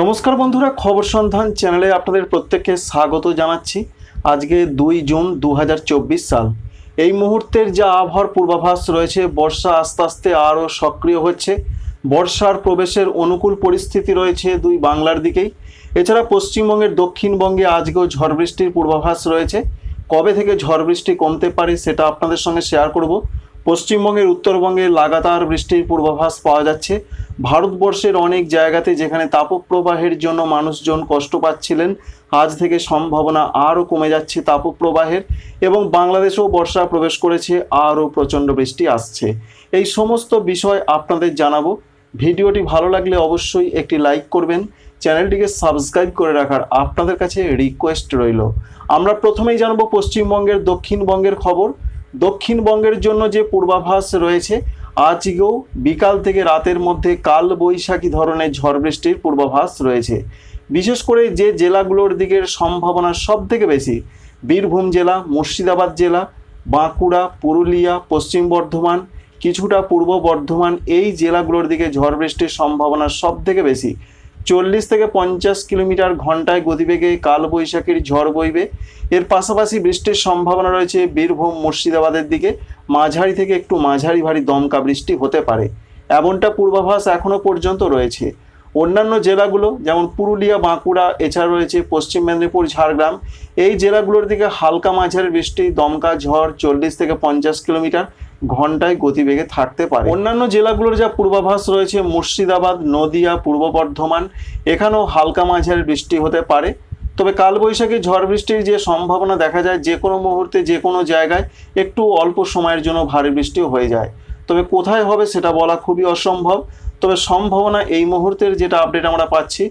নমস্কার বন্ধুরা, খবর সন্ধান চ্যানেলে আপনাদের প্রত্যেককে স্বাগত জানাচ্ছি। আজকে দুই জুন দু হাজার চব্বিশ সাল। এই মুহূর্তের যা আবহাওয়ার পূর্বাভাস রয়েছে, বর্ষা আস্তে আস্তে আরও সক্রিয় হচ্ছে। বর্ষার প্রবেশের অনুকূল পরিস্থিতি রয়েছে দুই বাংলার দিকেই। এছাড়া পশ্চিমবঙ্গের দক্ষিণবঙ্গে আজকেও ঝড় বৃষ্টির পূর্বাভাস রয়েছে। কবে থেকে ঝড় বৃষ্টি কমতে পারে সেটা আপনাদের সঙ্গে শেয়ার করব। পশ্চিমবঙ্গের উত্তরবঙ্গে লাগাতার বৃষ্টির পূর্বাভাস পাওয়া যাচ্ছে। ভারতবর্ষের অনেক জায়গাতে যেখানে তাপপ্রবাহের জন্য মানুষজন কষ্ট পাচ্ছিলেন, আজ থেকে সম্ভাবনা আরও কমে যাচ্ছে তাপপ্রবাহের এবং বাংলাদেশেও বর্ষা প্রবেশ করেছে, আরও প্রচণ্ড বৃষ্টি আসছে। এই সমস্ত বিষয় আপনাদের জানাব। ভিডিওটি ভালো লাগলে অবশ্যই একটি লাইক করবেন, চ্যানেলটিকে সাবস্ক্রাইব করে রাখার আপনাদের কাছে রিকোয়েস্ট রইল। আমরা প্রথমেই জানব পশ্চিমবঙ্গের দক্ষিণবঙ্গের খবর। দক্ষিণবঙ্গের জন্য যে পূর্বাভাস রয়েছে আজকেও বিকাল থেকে রাতের মধ্যে কাল বৈশাখী ধরনের ঝড় বৃষ্টির পূর্বাভাস রয়েছে। বিশেষ করে যে জেলাগুলোর দিকের সম্ভাবনা সব থেকে বেশি, বীরভূম জেলা, মুর্শিদাবাদ জেলা, বাঁকুড়া, পুরুলিয়া, পশ্চিম বর্ধমান, কিছুটা পূর্ব বর্ধমান, এই জেলাগুলোর দিকে ঝড় বৃষ্টির সম্ভাবনা সব থেকে বেশি। চল্লিশ থেকে পঞ্চাশ কিলোমিটার ঘন্টায় গতিবেগে কালবৈশাখীর ঝড় বইবে। এর পাশাপাশি বৃষ্টির সম্ভাবনা রয়েছে বীরভূম, মুর্শিদাবাদের দিকে। মাঝারি থেকে একটু মাঝারি ভারী দমকা বৃষ্টি হতে পারে। এমনটা পূর্বাভাস এখনও পর্যন্ত রয়েছে। অন্যান্য জেলাগুলো, যেমন পুরুলিয়া, বাঁকুড়া, এছাড়া রয়েছে পশ্চিম মেদিনীপুর, ঝাড়গ্রাম। এই জেলাগুলোর দিকে হালকা মাঝারি বৃষ্টি, দমকা ঝড়, চল্লিশ থেকে পঞ্চাশ কিলোমিটার ঘন্টায় গতিবেগে থাকতে পারে। অন্যান্য জেলাগুলোর যা পূর্বাভাস রয়েছে, মুর্শিদাবাদ, নদিয়া, পূর্ব বর্ধমান, এখানেও হালকা মাঝারি বৃষ্টি হতে পারে। তবে কালবৈশাখী ঝড় বৃষ্টির যে সম্ভাবনা দেখা যায়, যে কোনো মুহূর্তে, যে কোনো জায়গায় একটু অল্প সময়ের জন্য ভারী বৃষ্টি হয়ে যায়। তবে কোথায় হবে সেটা বলা খুবই অসম্ভব। তবে সম্ভাবনা এই মুহূর্তের যেটা আপডেট আমরা পাচ্ছি,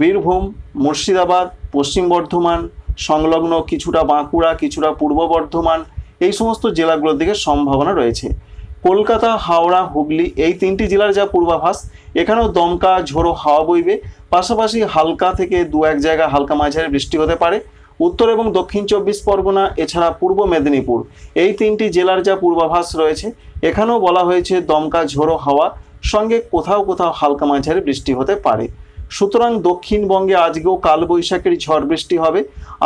বীরভূম, মুর্শিদাবাদ, পশ্চিম বর্ধমান, সংলগ্ন কিছুটা বাঁকুড়া, কিছুটা পূর্ব বর্ধমান, এই সমস্ত জেলাগুলোর দিকে সম্ভাবনা রয়েছে। কলকাতা, হাওড়া, হুগলি এই তিনটি জেলার যা পূর্বাভাস, এখানেও দমকা, ঝোড়ো হাওয়া বইবে। পাশাপাশি হালকা থেকে দু এক জায়গায় হালকা মাঝারি বৃষ্টি হতে পারে। উত্তর এবং দক্ষিণ চব্বিশ পরগনা, এছাড়া পূর্ব মেদিনীপুর, এই তিনটি জেলার যা পূর্বাভাস রয়েছে, এখানেও বলা হয়েছে দমকা, ঝোড়ো হাওয়া। সঙ্গে কোথাও কোথাও হালকা মাঝারি বৃষ্টি হতে পারে। সুতরাং দক্ষিণবঙ্গে আজকেও কালবৈশাখীর ঝড় বৃষ্টি হবে।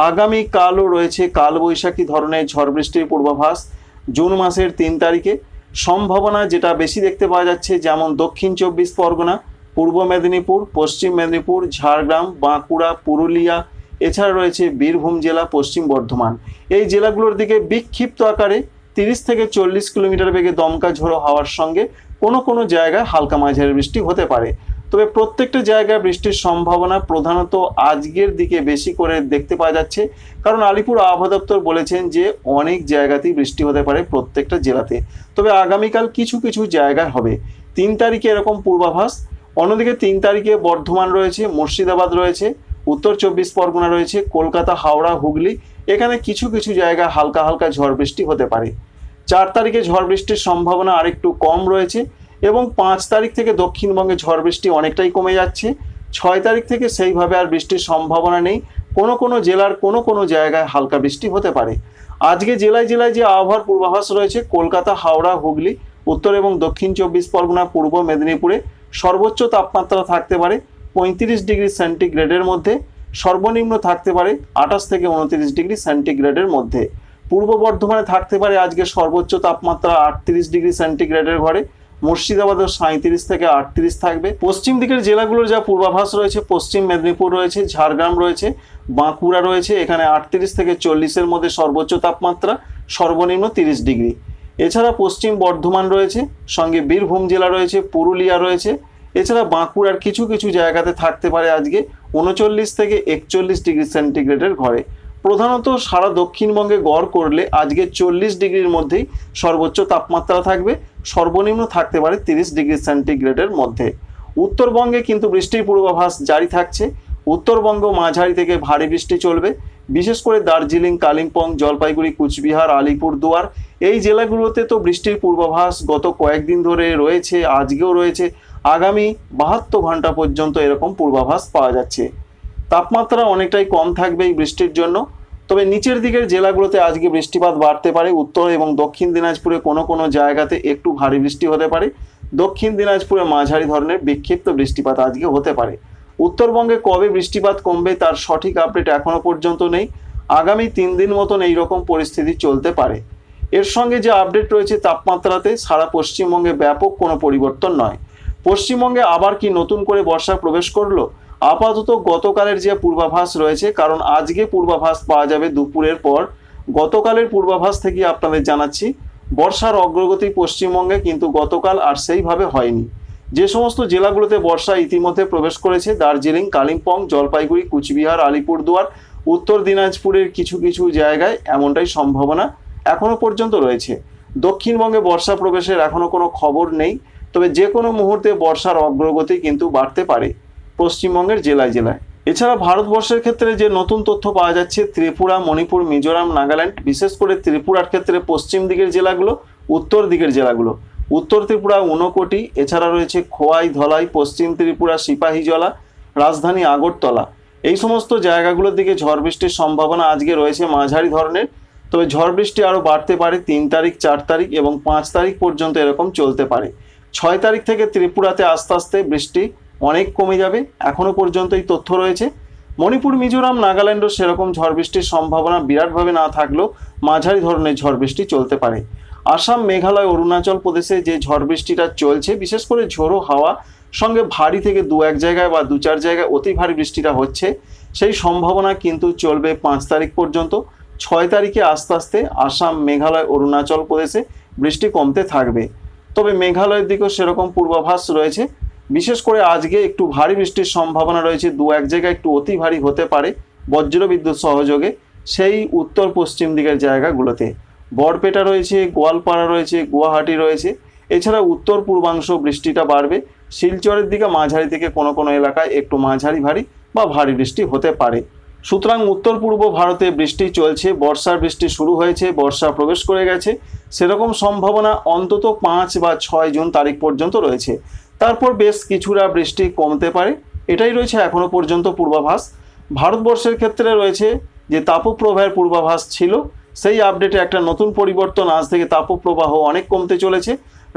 আগামী কালও রয়েছে কালবৈশাখী ধরনের ঝড় বৃষ্টির পূর্বাভাস জুন মাসের তিন তারিখে। সম্ভাবনা যেটা বেশি দেখতে পাওয়া যাচ্ছে যেমন দক্ষিণ চব্বিশ পরগনা, পূর্ব মেদিনীপুর, পশ্চিম মেদিনীপুর, ঝাড়গ্রাম, বাঁকুড়া, পুরুলিয়া, এছাড়া রয়েছে বীরভূম জেলা, পশ্চিম বর্ধমান। এই জেলাগুলোর দিকে বিক্ষিপ্ত আকারে তিরিশ থেকে চল্লিশ কিলোমিটার বেগে দমকা ঝোড়ো হওয়ার সঙ্গে কোনো কোনো জায়গায় হালকা মাঝারি বৃষ্টি হতে পারে। তবে প্রত্যেকটা জায়গায় বৃষ্টির সম্ভাবনা প্রধানত আজকের দিকে বেশি করে দেখতে পাওয়া যাচ্ছে। কারণ আলিপুর আবহাওয়া দপ্তর বলেছেন যে, অনেক জায়গাতেই বৃষ্টি হতে পারে প্রত্যেকটা জেলাতে। তবে আগামীকাল কিছু কিছু জায়গায় হবে। তিন তারিখে এরকম পূর্বাভাস। অন্যদিকে তিন তারিখে বর্ধমান রয়েছে, মুর্শিদাবাদ রয়েছে, উত্তর চব্বিশ পরগনা রয়েছে, কলকাতা, হাওড়া, হুগলি। এখানে কিছু কিছু জায়গায় হালকা হালকা ঝড় বৃষ্টি হতে পারে। চার তারিখে ঝড় বৃষ্টির সম্ভাবনা আরেকটু কম রয়েছে এবং পাঁচ তারিখ থেকে দক্ষিণবঙ্গে ঝড় বৃষ্টি অনেকটাই কমে যাচ্ছে। ছয় তারিখ থেকে সেইভাবে আর বৃষ্টির সম্ভাবনা নেই। কোনো কোনো জেলার কোনো কোনো জায়গায় হালকা বৃষ্টি হতে পারে। আজকে জেলায় জেলায় যে আবহাওয়ার পূর্বাভাস রয়েছে, কলকাতা, হাওড়া, হুগলি, উত্তর এবং দক্ষিণ চব্বিশ পরগনা, পূর্ব মেদিনীপুরে সর্বোচ্চ তাপমাত্রা থাকতে পারে পঁয়ত্রিশ ডিগ্রি সেন্টিগ্রেডের মধ্যে। সর্বনিম্ন থাকতে পারে আঠাশ থেকে উনত্রিশ ডিগ্রি সেন্টিগ্রেডের মধ্যে। পূর্ব বর্ধমানে থাকতে পারে আজকে সর্বোচ্চ তাপমাত্রা আটত্রিশ ডিগ্রি সেন্টিগ্রেডের ঘরে। মুর্শিদাবাদের সাঁত্রিশ থেকে আটত্রিশ থাকবে। পশ্চিম দিকের জেলাগুলোর যা পূর্বাভাস রয়েছে, পশ্চিম মেদিনীপুর রয়েছে, ঝাড়গ্রাম রয়েছে, বাঁকুড়া রয়েছে, এখানে আটত্রিশ থেকে চল্লিশের মধ্যে সর্বোচ্চ তাপমাত্রা, সর্বনিম্ন তিরিশ ডিগ্রি। এছাড়া পশ্চিম বর্ধমান রয়েছে, সঙ্গে বীরভূম জেলা রয়েছে, পুরুলিয়া রয়েছে। এছাড়া বাঁকুড়ার কিছু কিছু জায়গাতে থাকতে পারে আজকে উনচল্লিশ থেকে একচল্লিশ ডিগ্রি সেন্টিগ্রেডের ঘরে। প্রধানত সারা দক্ষিণবঙ্গে গড় করলে আজকে চল্লিশ ডিগ্রির মধ্যেই সর্বোচ্চ তাপমাত্রা থাকবে। সর্বনিম্ন থাকতে পারে তিরিশ ডিগ্রি সেন্টিগ্রেডের মধ্যে। উত্তরবঙ্গে কিন্তু বৃষ্টির পূর্বাভাস জারি থাকছে। উত্তরবঙ্গ মাঝারি থেকে ভারী বৃষ্টি চলবে। বিশেষ করে দার্জিলিং, কালিম্পং, জলপাইগুড়ি, কুচবিহার, আলিপুর দুয়ার এই জেলাগুলোতে তো বৃষ্টির পূর্বাভাস গত কয়েকদিন ধরে রয়েছে, আজকেও রয়েছে। আগামী বাহাত্তর ঘণ্টা পর্যন্ত এরকম পূর্বাভাস পাওয়া যাচ্ছে। তাপমাত্রা অনেকটাই কম থাকবে এই বৃষ্টির জন্য। তবে নিচের দিকের জেলাগুলোতে আজকে বৃষ্টিপাত বাড়তে পারে। উত্তর এবং দক্ষিণ দিনাজপুরে কোনো কোনো জায়গাতে একটু ভারী বৃষ্টি হতে পারে। দক্ষিণ দিনাজপুরে মাঝারি ধরনের বিক্ষিপ্ত বৃষ্টিপাত আজকে হতে পারে। উত্তরবঙ্গে কবে বৃষ্টিপাত কমবে তার সঠিক আপডেট এখনও পর্যন্ত নেই। আগামী তিন দিন মতন এই রকম পরিস্থিতি চলতে পারে। এর সঙ্গে যে আপডেট রয়েছে তাপমাত্রাতে, সারা পশ্চিমবঙ্গে ব্যাপক কোনো পরিবর্তন নয়। পশ্চিমবঙ্গে আবার কি নতুন করে বর্ষা প্রবেশ করল? আপাতত গতকালের যে পূর্বাভাস রয়েছে, কারণ আজকে পূর্বাভাস পাওয়া যাবে দুপুরের পর। গতকালের পূর্বাভাস থেকে আপনাদের জানাচ্ছি, বর্ষার অগ্রগতি পশ্চিমবঙ্গে কিন্তু গতকাল আর সেইভাবে হয়নি। যে সমস্ত জেলাগুলোতে বর্ষা ইতিমধ্যে প্রবেশ করেছে, দার্জিলিং, কালিম্পং, জলপাইগুড়ি, কুচবিহার, আলিপুরদুয়ার, উত্তর দিনাজপুরের কিছু কিছু জায়গায় এমনটাই সম্ভাবনা এখনও পর্যন্ত রয়েছে। দক্ষিণবঙ্গে বর্ষা প্রবেশের এখনও কোনো খবর নেই, তবে যে কোনো মুহূর্তে বর্ষার অগ্রগতি কিন্তু বাড়তে পারে। পশ্চিমবঙ্গের জেলায় জেলায়। এছাড়া ভারতবর্ষের ক্ষেত্রে যে নতুন তথ্য পাওয়া যাচ্ছে, ত্রিপুরা, মণিপুর, মিজোরাম, নাগাল্যান্ড, বিশেষ করে ত্রিপুরার ক্ষেত্রে পশ্চিম দিকের জেলাগুলো, উত্তর দিকের জেলাগুলো। উত্তর ত্রিপুরা ঊনকোটি, এছাড়া রয়েছে খোয়াই, ধলাই, পশ্চিম ত্রিপুরা সিপাহীজলা রাজধানী আগরতলা। এই সমস্ত জায়গাগুলোর দিকে ঝড় বৃষ্টির সম্ভাবনা আজকে রয়েছে মাঝারি ধরনের। তবে ঝড় বৃষ্টি আরও বাড়তে পারে, তিন তারিখ, চার তারিখ এবং পাঁচ তারিখ পর্যন্ত এরকম চলতে পারে। ছয় তারিখ থেকে ত্রিপুরাতে আস্তে আস্তে বৃষ্টি অনেক কমে যাবে। এখনও পর্যন্ত এই তথ্য রয়েছে। মণিপুর, মিজোরাম, নাগাল্যান্ডও সেরকম ঝড় বৃষ্টির সম্ভাবনা বিরাটভাবে না থাকলেও মাঝারি ধরনের ঝড় বৃষ্টি চলতে পারে। আসাম, মেঘালয়, অরুণাচল প্রদেশে যে ঝড় বৃষ্টিটা চলছে, বিশেষ করে ঝোড়ো হাওয়া, সঙ্গে ভারী থেকে দু এক জায়গায় বা দু চার জায়গায় অতি ভারী বৃষ্টিটা হচ্ছে। সেই সম্ভাবনা কিন্তু চলবে পাঁচ তারিখ পর্যন্ত। ছয় তারিখে আস্তে আস্তে আসাম, মেঘালয়, অরুণাচল প্রদেশে বৃষ্টি কমতে থাকবে। তবে মেঘালয়ের দিকেও সেরকম পূর্বাভাস রয়েছে। বিশেষ করে আজকে একটু ভারী বৃষ্টির সম্ভাবনা রয়েছে, দু এক জায়গায় একটু অতি ভারী হতে পারে বজ্রবিদ্যুৎ সহযোগে। সেই উত্তর পশ্চিম দিকের জায়গাগুলোতে বরপেটা রয়েছে, গোয়ালপাড়া রয়েছে, গুয়াহাটি রয়েছে। এছাড়া উত্তর পূর্বাংশ বৃষ্টিটা বাড়বে। শিলচরের দিকে মাঝারি থেকে কোনো কোনো এলাকায় একটু মাঝারি ভারী বা ভারী বৃষ্টি হতে পারে। সুতরাং উত্তর পূর্ব ভারতে বৃষ্টি চলছে, বর্ষার বৃষ্টি শুরু হয়েছে, বর্ষা প্রবেশ করে গেছে। সেরকম সম্ভাবনা অন্তত পাঁচ বা ছয় জুন তারিখ পর্যন্ত রয়েছে। তারপর বেশ কিছুটা বৃষ্টি কমতে পারে। এটাই রয়েছে এখনও পর্যন্ত পূর্বাভাস। ভারতবর্ষের ক্ষেত্রে রয়েছে যে তাপপ্রবাহের পূর্বাভাস ছিল। সেই আপডেটে একটা নতুন পরিবর্তন আজ থেকে তাপপ্রবাহ অনেক কমতে চলেছে।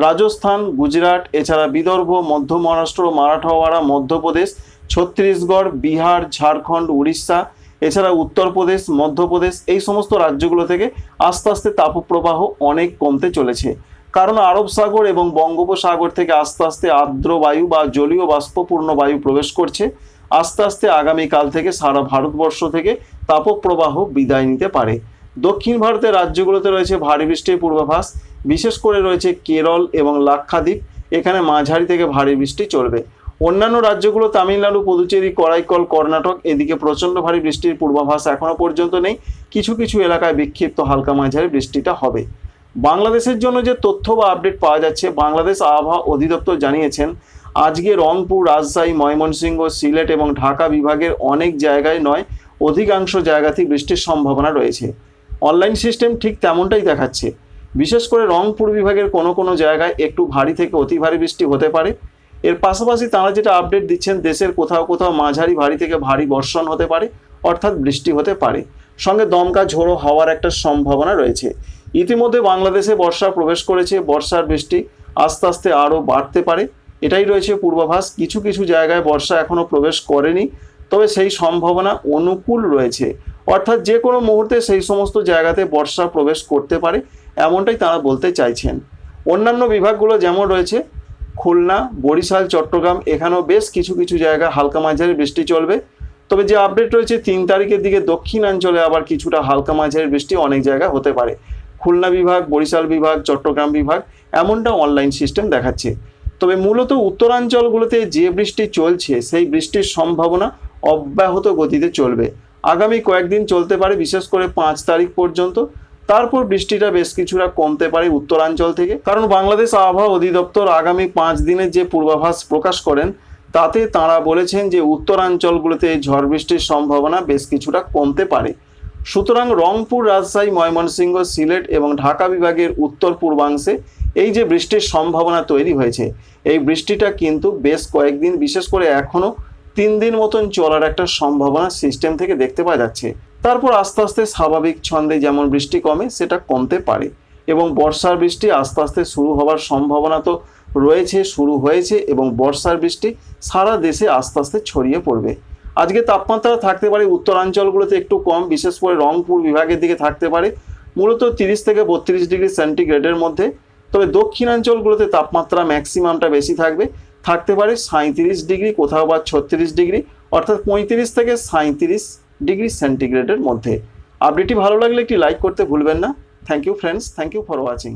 রাজস্থান, গুজরাট, এছাড়া বিদর্ভ, মধ্য মহারাষ্ট্র, মারাঠাওয়াড়া, মধ্যপ্রদেশ, ছত্তিশগড়, বিহার, ঝাড়খণ্ড, উড়িষ্যা, এছাড়া উত্তরপ্রদেশ, মধ্যপ্রদেশ এই সমস্ত রাজ্যগুলো থেকে আস্তে আস্তে তাপপ্রবাহ অনেক কমতে চলেছে। কারণ আরব সাগর এবং বঙ্গোপসাগর থেকে আস্তে আস্তে আর্দ্র বায়ু বা জলীয় বাষ্পপূর্ণ বায়ু প্রবেশ করছে। আস্তে আস্তে আগামীকাল থেকে সারা ভারতবর্ষ থেকে তাপপ্রবাহ বিদায় নিতে পারে। দক্ষিণ ভারতের রাজ্যগুলোতে রয়েছে ভারী বৃষ্টির পূর্বাভাস। বিশেষ করে রয়েছে কেরল এবং লাক্ষাদ্বীপ। এখানে মাঝারি থেকে ভারী বৃষ্টি চলবে। অন্যান্য রাজ্যগুলো তামিলনাড়ু, পুদুচেরি, করাইকল, কর্ণাটক এদিকে প্রচণ্ড ভারী বৃষ্টির পূর্বাভাস এখনও পর্যন্ত নেই। কিছু কিছু এলাকায় বিক্ষিপ্ত হালকা মাঝারি বৃষ্টিটা হবে। বাংলাদেশের জন্য যে তথ্য বা আপডেট পাওয়া যাচ্ছে, বাংলাদেশ আবহাওয়া অধিদপ্তর জানিয়েছেন, আজকে রংপুর, রাজশাহী, ময়মনসিংহ, সিলেট এবং ঢাকা বিভাগের অনেক জায়গায় নয়, অধিকাংশ জায়গাতেই বৃষ্টির সম্ভাবনা রয়েছে। অনলাইন সিস্টেম ঠিক তেমনটাই দেখাচ্ছে। বিশেষ করে রংপুর বিভাগের কোনো কোনো জায়গায় একটু ভারী থেকে অতি ভারী বৃষ্টি হতে পারে। এর পাশাপাশি তারা যেটা আপডেট দিচ্ছেন, দেশের কোথাও কোথাও মাঝারি ভারী থেকে ভারী বর্ষণ হতে পারে, অর্থাৎ বৃষ্টি হতে পারে। সঙ্গে দমকা ঝোড়ো হওয়ার একটা সম্ভাবনা রয়েছে। ইতিমধ্যে বাংলাদেশে বর্ষা প্রবেশ করেছে, বর্ষার বৃষ্টি আস্তে আস্তে আরও বাড়তে পারে। এটাই রয়েছে পূর্বাভাস। কিছু কিছু জায়গায় বর্ষা এখনও প্রবেশ করেনি, তবে সেই সম্ভাবনা অনুকূল রয়েছে। অর্থাৎ যে কোনো মুহূর্তে সেই সমস্ত জায়গাতে বর্ষা প্রবেশ করতে পারে, এমনটাই তারা বলতে চাইছেন। অন্যান্য বিভাগগুলো যেমন রয়েছে, খুলনা, বরিশাল, চট্টগ্রাম, এখানেও বেশ কিছু কিছু জায়গায় হালকা মাঝারি বৃষ্টি চলবে। তবে যে আপডেট রয়েছে, তিন তারিখের দিকে দক্ষিণাঞ্চলে আবার কিছুটা হালকা মাঝারি বৃষ্টি অনেক জায়গায় হতে পারে। খুলনা বিভাগ, বরিশাল বিভাগ, চট্টগ্রাম বিভাগ এমনটা অনলাইন সিস্টেম দেখাচ্ছে। তবে মূলত উত্তরাঞ্চলগুলোতে যে বৃষ্টি চলছে, সেই বৃষ্টির সম্ভাবনা অব্যাহত গতিতে চলবে। আগামী কয়েকদিন চলতে পারে, বিশেষ করে পাঁচ তারিখ পর্যন্ত। তারপর বৃষ্টিটা বেশ কিছুটা কমতে পারে উত্তরাঞ্চল থেকে। কারণ বাংলাদেশ আবহাওয়া অধিদপ্তর আগামী পাঁচ দিনের যে পূর্বাভাস প্রকাশ করেন, তাতে তাঁরা বলেছেন যে উত্তরাঞ্চলগুলোতে ঝড় বৃষ্টির সম্ভাবনা বেশ কিছুটা কমতে পারে। সুতরাং রংপুর রাজশাহী, ময়মনসিংহ, সিলেট এবং ঢাকা বিভাগের উত্তর পূর্বাংশে এই যে বৃষ্টির সম্ভাবনা তৈরি হয়েছে, এই বৃষ্টিটা কিন্তু বেশ কয়েকদিন, বিশেষ করে এখনও তিন দিন মতন চলার একটা সম্ভাবনা সিস্টেম থেকে দেখতে পাওয়া যাচ্ছে। তারপর আস্তে আস্তে স্বাভাবিক ছন্দে যেমন বৃষ্টি কমে, সেটা কমতে পারে এবং বর্ষার বৃষ্টি আস্তে আস্তে শুরু হওয়ার সম্ভাবনা তো রয়েছে, শুরু হয়েছে এবং বর্ষার বৃষ্টি সারা দেশে আস্তে আস্তে ছড়িয়ে পড়বে। আজকে তাপমাত্রা থাকতে পারে উত্তরাঞ্চলগুলোতে একটু কম, বিশেষ করে রংপুর বিভাগের দিকে থাকতে পারে। মূলত তিরিশ থেকে বত্রিশ ডিগ্রি সেন্টিগ্রেডের মধ্যে। তবে দক্ষিণাঞ্চলগুলোতে তাপমাত্রা ম্যাক্সিমামটা বেশি থাকবে। থাকতে পারে সাঁত্রিশ ডিগ্রি, কোথাও বা ছত্রিশ ডিগ্রি, অর্থাৎ পঁয়ত্রিশ থেকে সাঁত্রিশ ডিগ্রি সেন্টিগ্রেডের মধ্যে। আপডেটটি ভালো লাগলে একটি লাইক করতে ভুলবেন না। Thank you friends thank you for watching